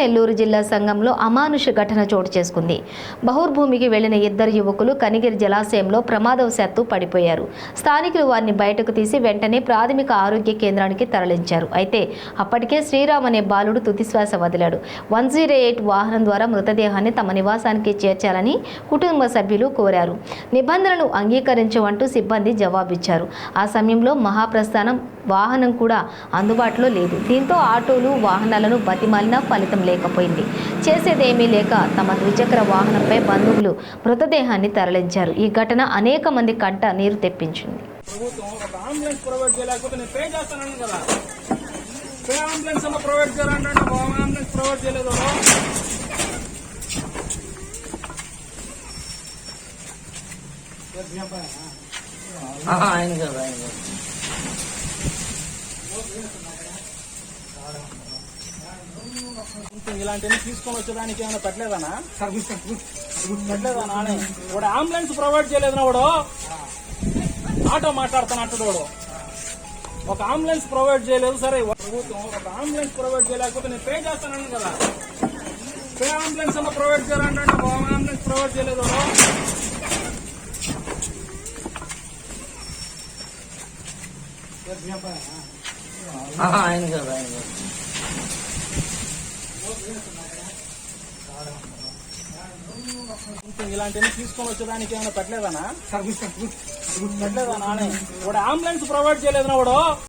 నెల్లూరు జిల్లా సంఘంలో అమానుష ఘటన చోటు చేసుకుంది. బహుర్భూమికి వెళ్ళిన ఇద్దరు యువకులు కనిగిరి జలాశయంలో ప్రమాదవశాత్తు పడిపోయారు. స్థానికులు వారిని బయటకు తీసి వెంటనే ప్రాథమిక ఆరోగ్య కేంద్రానికి తరలించారు. అయితే అప్పటికే శ్రీరామ్ అనే బాలుడు తుదిశ్వాస వదిలాడు. వన్ జీరో ఎయిట్ వాహనం ద్వారా మృతదేహాన్ని తమ నివాసానికి చేర్చాలని కుటుంబ సభ్యులు కోరారు. నిబంధనలు అంగీకరించమంటూ సిబ్బంది జవాబిచ్చారు. ఆ సమయంలో మహాప్రస్థానం వాహనం కూడా అందుబాటులో లేదు. దీంతో ఆటోలు వాహనాలను బతిమాలిన ఫలితం లేకపోయింది. చేసేదేమీ లేక తమ ద్విచక్ర వాహనంపై బంధువులు మృతదేహాన్ని తరలించారు. ఈ ఘటన అనేక మంది కంట నీరు తెప్పించింది. ఆయన కదా ఆయన ఇలాంటివన్నీ తీసుకొని వచ్చేదానికి ఏమైనా పెట్టలేదనా? పెట్టలేదా నానే వాడు అంబులెన్స్ ప్రొవైడ్ చేయలేదు వాడు. ఆటో మాట్లాడుతున్నట్టు వాడు. ఒక అంబులెన్స్ ప్రొవైడ్ చేయలేదు సరే ప్రభుత్వం ఒక అంబులెన్స్ ప్రొవైడ్ చేయలేకపోతే నేను పే చేస్తానని కదా. పే అంబులెన్స్ అన్న ప్రొవైడ్ చేయాలంటే అంబులెన్స్ ప్రొవైడ్ చేయలేదు ఆయన కదా ఆయన కదా. కొంచెం ఇలాంటివన్నీ తీసుకొని వచ్చేదానికి ఏమైనా పెట్టలేదనా పెట్టలేదా నానే? వాడు అంబులెన్స్ ప్రొవైడ్ చేయలేదు వాడు.